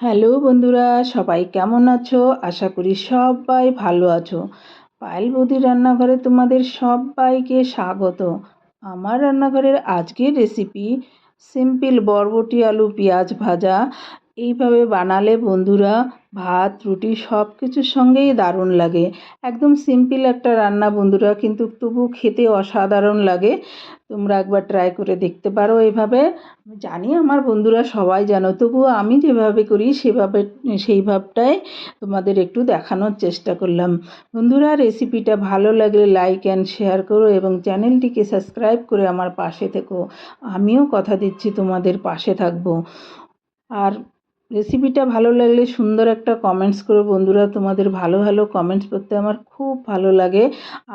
Hello বন্ধুরা, সবাই কেমন আছো? আশা করি সবাই ভালো আছো। পায়েল বৌদির রান্নাঘরে তোমাদের সবাইকে স্বাগত। আমার রান্নাঘরের আজকের রেসিপি সিম্পল বরবটি আলু পেঁয়াজ ভাজা। এইভাবে বানালে বন্ধুরা ভাত, রুটি সব কিছুর সঙ্গেই দারুণ লাগে। একদম সিম্পল একটা রান্না বন্ধুরা, কিন্তু তবু খেতে অসাধারণ লাগে। তোমরা একবার ট্রাই করে দেখতে পারো এভাবে। আমি জানি আমার বন্ধুরা সবাই জানো, তবুও আমি যেভাবে করি সেভাবে সেইভাবটাই তোমাদের একটু দেখানোর চেষ্টা করলাম। বন্ধুরা রেসিপিটা ভালো লাগলে লাইক অ্যান্ড শেয়ার করো এবং চ্যানেলটিকে সাবস্ক্রাইব করে আমার পাশে থেকো। আমিও কথা দিচ্ছি তোমাদের পাশে থাকব। আর রেসিপিটা ভালো লাগলে সুন্দর একটা কমেন্টস করো। বন্ধুরা, তোমাদের ভালো ভালো কমেন্টস করতে আমার খুব ভালো লাগে।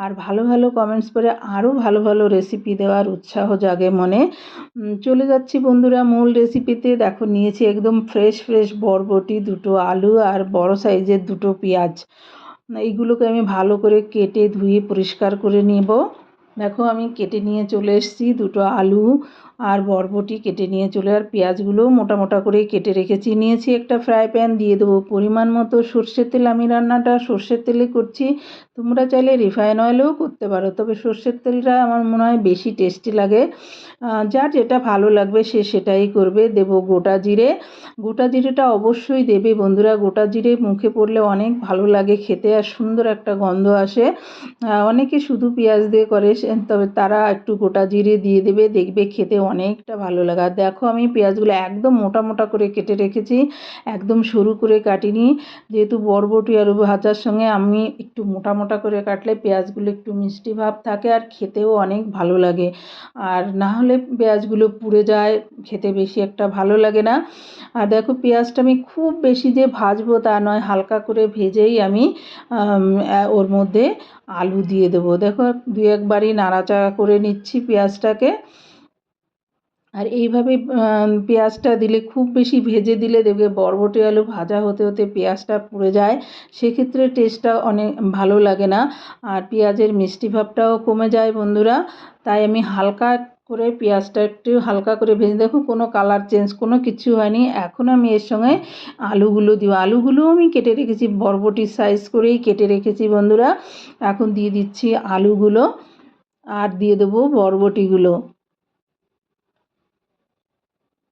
আর ভালো ভালো কমেন্টস করে আরও ভালো ভালো রেসিপি দেওয়ার উৎসাহ জাগে মনে। চলে যাচ্ছি বন্ধুরা মূল রেসিপিতে দেখো, নিয়েছি একদম ফ্রেশ ফ্রেশ বরবটি, দুটো আলু আর বড় সাইজের দুটো পেঁয়াজ। এইগুলোকে আমি ভালো করে কেটে ধুয়ে পরিষ্কার করে নেব। দেখো, আমি কেটে নিয়ে চলে এসেছি দুটো আলু আর বরবটি কেটে নিয়ে চলে আর পেঁয়াজগুলোও মোটা মোটা করে কেটে রেখেছি। নিয়েছি একটা ফ্রাই প্যান, দিয়ে দেবো পরিমাণ মতো সর্ষের তেল। আমি রান্নাটা সর্ষের তেলে করছি। তোমরা চাইলে রিফাইন অয়েলেও করতে পারো, তবে সর্ষের তেলটা আমার মনে হয় বেশি টেস্টি লাগে। যার যেটা ভালো লাগবে সে সেটাই করবে। দেব গোটা জিরে। গোটা জিরেটা অবশ্যই দেবে বন্ধুরা। গোটা জিরে মুখে পড়লে অনেক ভালো লাগে খেতে আর সুন্দর একটা গন্ধ আসে। অনেকে শুধু পেঁয়াজ দিয়ে করে তবে তারা একটু গোটা জিরে দিয়ে দেবে। দেখবে খেতে অনেকটা ভালো লাগে। আর দেখো আমি পেঁয়াজগুলো একদম মোটা মোটা করে কেটে রেখেছি, একদম সরু করে কাটিনি। যেহেতু বরবটি আর ভাজার সঙ্গে আমি একটু মোটা মোটা করে কাটলে পেঁয়াজগুলো একটু মিষ্টি ভাব থাকে আর খেতেও অনেক ভালো লাগে। আর না হলে পেঁয়াজগুলো পুড়ে যায়, খেতে বেশি একটা ভালো লাগে না। আর দেখো পেঁয়াজটা আমি খুব বেশি যে ভাজবো তা নয়, হালকা করে ভেজেই আমি ওর মধ্যে আলু দিয়ে দেবো। দেখো দু একবারই নাড়াচাড়া করে নিচ্ছি পেঁয়াজটাকে। আর এইভাবে পেঁয়াজটা দিলে খুব বেশি ভেজে দিলে দেখবে বরবটি আলু ভাজা হতে হতে পেঁয়াজটা পুড়ে যায়। সেক্ষেত্রে টেস্টটা অনেক ভালো লাগে না। আর পেঁয়াজের মিষ্টি ভাবটাও কমে যায় বন্ধুরা। তাই আমি হালকা করে পেঁয়াজটা একটু হালকা করে ভেজে, দেখো কোনো কালার চেঞ্জ কোনো কিছু হয়নি। এখন আমি এর সঙ্গে আলুগুলো দিব। আলুগুলোও আমি কেটে রেখেছি বরবটির সাইজ করেই কেটে রেখেছি বন্ধুরা। এখন দিয়ে দিচ্ছি আলুগুলো আর দিয়ে দেবো বরবটিগুলো।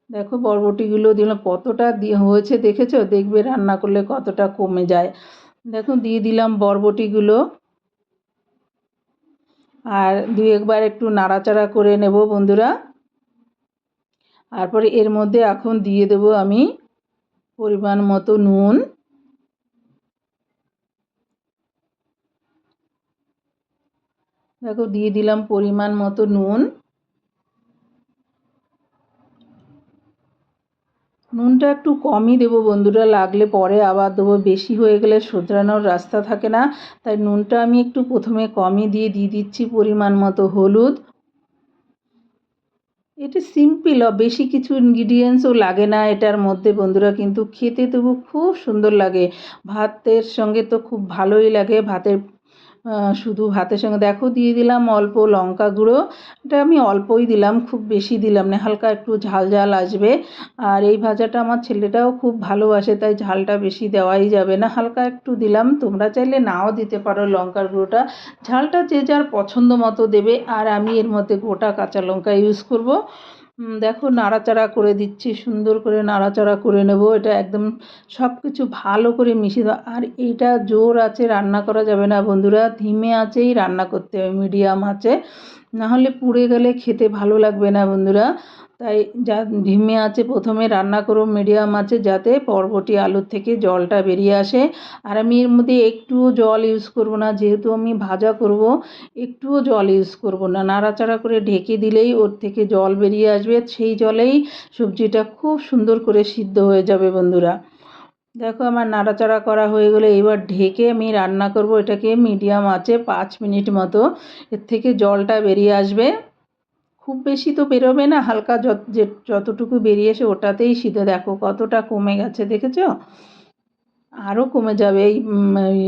দেখো বরবটিগুলো দিলাম কতটা দিয়ে হয়েছে দেখেছ? দেখবে রান্না করলে কতটা কমে যায়। দেখো দিয়ে দিলাম বরবটিগুলো। আর দুই একবার একটু নাড়াচাড়া করে নেব বন্ধুরা। তারপরে এর মধ্যে এখন দিয়ে দেব আমি পরিমাণ মতো নুন। দেখো দিয়ে দিলাম পরিমাণ মতো নুন। নুনটা একটু কমই দেবো বন্ধুরা, লাগলে পরে আবার দেবো। বেশি হয়ে গেলে শোধরানোর রাস্তা থাকে না, তাই নুনটা আমি একটু প্রথমে কমই দিয়ে দিয়ে দিচ্ছি পরিমাণ মতো হলুদ। এটা সিম্পল, বেশি কিছু ইনগ্রিডিয়েন্টসও লাগে না এটার মধ্যে বন্ধুরা, কিন্তু খেতে তবু খুব সুন্দর লাগে। ভাতের সঙ্গে তো খুব ভালোই লাগে, ভাতের শুধু ভাতের সঙ্গে দেখো দিয়ে দিলাম অল্প লঙ্কা গুঁড়ো। এটা আমি অল্পই দিলাম, খুব বেশি দিলাম না, হালকা একটু ঝাল ঝাল আসবে। আর এই ভাজাটা আমার ছেলেটাও খুব ভালোবাসে, তাই ঝালটা বেশি দেওয়াই যাবে না। হালকা একটু দিলাম, তোমরা চাইলে নাও দিতে পারো লঙ্কার গুঁড়োটা। ঝালটা যে যার পছন্দ মতো দেবে, আর আমি এর মধ্যে গোটা কাঁচা লঙ্কা ইউজ করব। দেখো নাড়াচাড়া করে দিচ্ছি, সুন্দর করে নাড়াচাড়া করে নেব। এটা একদম সব কিছু ভালো করে মিশিয়ে দেবো আর এটা জোর আছে রান্না করা যাবে না বন্ধুরা। ধিমে আছেই রান্না করতে হবে, মিডিয়াম আছে। নাহলে পুড়ে গেলে খেতে ভালো লাগবে না বন্ধুরা। তাই যা ধিমে আছে, প্রথমে রান্না করো মিডিয়াম আছে যাতে পরবর্তী আলুর থেকে জলটা বেরিয়ে আসে। আর আমি এর মধ্যে একটুও জল ইউজ করব না, যেহেতু আমি ভাজা করব একটুও জল ইউজ করব না। নাড়াচাড়া করে ঢেকে দিলেই ওর থেকে জল বেরিয়ে আসবে, সেই জলেই সবজিটা খুব সুন্দর করে সিদ্ধ হয়ে যাবে বন্ধুরা। দেখো আমার নাড়াচাড়া করা হয়ে গেলে, এবার ঢেকে আমি রান্না করব, এটাকে মিডিয়াম আছে পাঁচ মিনিট মতো, এর থেকে জলটা বেরিয়ে আসবে। খুব বেশি তো বেরোবে না, হালকা যত যতটুকু বেরিয়েছে ওটাতেই সিদ্ধ দেখো কতটা কমে গেছে, দেখেছ? আরও কমে যাবে, এই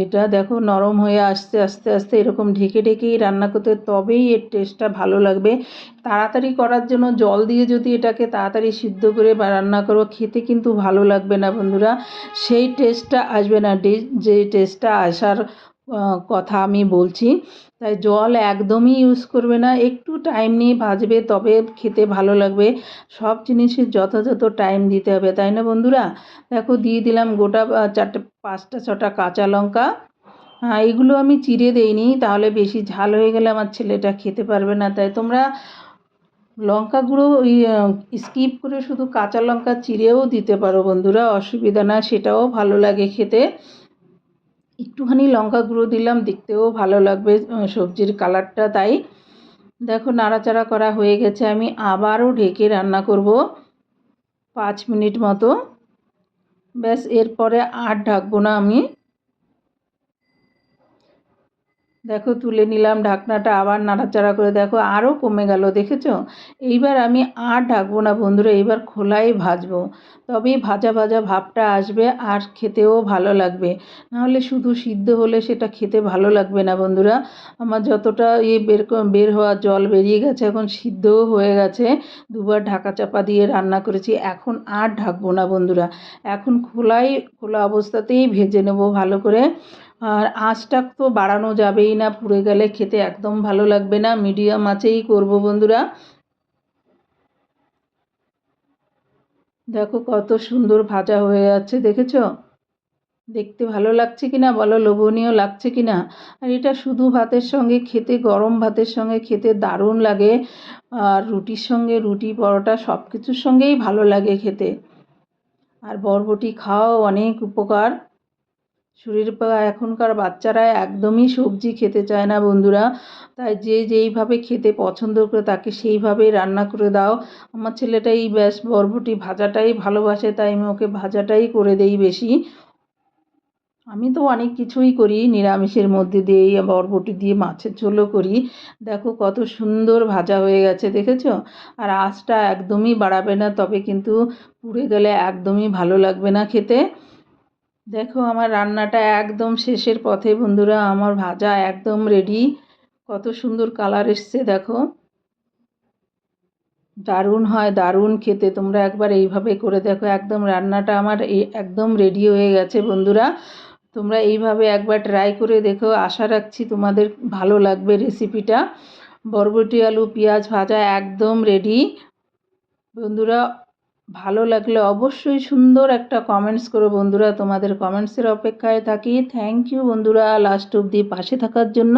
এটা দেখো নরম হয়ে আসতে, আস্তে আস্তে এরকম ঢেকে ঢেকেই রান্না করতে তবেই এর টেস্টটা ভালো লাগবে। তাড়াতাড়ি করার জন্য জল দিয়ে যদি এটাকে তাড়াতাড়ি সিদ্ধ করে বা রান্না করো, খেতে কিন্তু ভালো লাগবে না বন্ধুরা, সেই টেস্টটা আসবে না, যে টেস্টটা আসার কথা আমি বলছি। তাই জল একদমই ইউজ করবে না। একটু টাইম নিয়ে ভাজবে, তবে খেতে ভালো লাগবে। সব জিনিসের যথাযথ টাইম দিতে হবে, তাই না বন্ধুরা? দেখো, দিয়ে দিলাম গোটা চারটে, পাঁচটা, ছটা কাঁচা লঙ্কা। হ্যাঁ এগুলো আমি চিড়ে দেইনি, তাহলে বেশি ঝাল হয়ে গেলে আমার ছেলেটা খেতে পারবে না। তাই তোমরা লঙ্কা গুঁড়ো স্কিপ করে শুধু কাঁচা লঙ্কা চিড়েও দিতে পারো বন্ধুরা, অসুবিধা না, সেটাও ভালো লাগে খেতে। একটুখানি লঙ্কা গুঁড়ো দিলাম, দেখতেও ভালো লাগবে সবজির কালারটা। তাই দেখো নাড়াচাড়া করা হয়ে গেছে, আমি আবারও ঢেকে রান্না করব পাঁচ মিনিট মতো। ব্যাস, এরপরে আর ঢাকবো না আমি। দেখো তুলে নিলাম, ঢাকনাটা আবার নাড়াচাড়া করে দেখো আরও কমে গেল, দেখেছ? এইবার আমি আর ঢাকবো না বন্ধুরা, এইবার খোলাই ভাজবো। তবেই ভাজা ভাজা ভাবটা আসবে আর খেতেও ভালো লাগবে। নাহলে শুধু সিদ্ধ হলে সেটা খেতে ভালো লাগবে না বন্ধুরা। আমার যতটা ইয়ে বের বের হওয়া জল বেরিয়ে গেছে, এখন সিদ্ধও হয়ে গেছে। দুবার ঢাকা চাপা দিয়ে রান্না করেছি, এখন আর ঢাকবো না বন্ধুরা। এখন খোলাই, খোলা অবস্থাতেই ভেজে নেব ভালো করে। আর আঁচটা তো বাড়ানো যাবেই না, পুড়ে গেলে খেতে একদম ভালো লাগবে না, মিডিয়াম আঁচেই করব বন্ধুরা। দেখো কত সুন্দর ভাজা হয়ে যাচ্ছে, দেখেছ? দেখতে ভালো লাগছে কি না বলো, লোভনীয় লাগছে কি না আর এটা শুধু ভাতের সঙ্গে খেতে, গরম ভাতের সঙ্গে খেতে দারুণ লাগে। আর রুটির সঙ্গে, রুটি, পরোটা সব কিছুর সঙ্গেই ভালো লাগে খেতে। আর বরবটি খাওয়াও অনেক উপকার। শরীর এখনকার বাচ্চারা একদমই সবজি খেতে চায় না বন্ধুরা। তাই যে যেইভাবে খেতে পছন্দ করে তাকে সেইভাবেই রান্না করে দাও। আমার ছেলেটাই ব্যাস বরবটি ভাজাটাই ভালোবাসে, তাই আমি ওকে ভাজাটাই করে দেই বেশি। আমি তো অনেক কিছুই করি, নিরামিষের মধ্যে দিয়েই বরবটি দিয়ে মাছের ঝোলও করি। দেখো কত সুন্দর ভাজা হয়ে গেছে, দেখেছ? আর আঁচটা একদমই বাড়াবে না, তবে কিন্তু পুড়ে গেলে একদমই ভালো লাগবে না খেতে। দেখো, আমার রান্নাটা একদম শেষের পথে, বন্ধুরা। আমার ভাজা একদম রেডি কত সুন্দর কালার এসছে, দেখো। দারুণ হয়, দারুণ খেতে। তোমরা একবার এইভাবে করে দেখো। একদম রান্নাটা আমার একদম রেডি হয়ে গেছে, বন্ধুরা। তোমরা এইভাবে একবার ট্রাই করে দেখো। আশা রাখছি তোমাদের ভালো লাগবে রেসিপিটা বরবটি আলু, পেঁয়াজ ভাজা একদম রেডি বন্ধুরা ভালো লাগলে অবশ্যই সুন্দর একটা কমেন্টস করো বন্ধুরা। তোমাদের কমেন্টসের অপেক্ষায় থাকি। থ্যাংক ইউ বন্ধুরা। লাস্ট অবধি পাশে থাকার জন্য।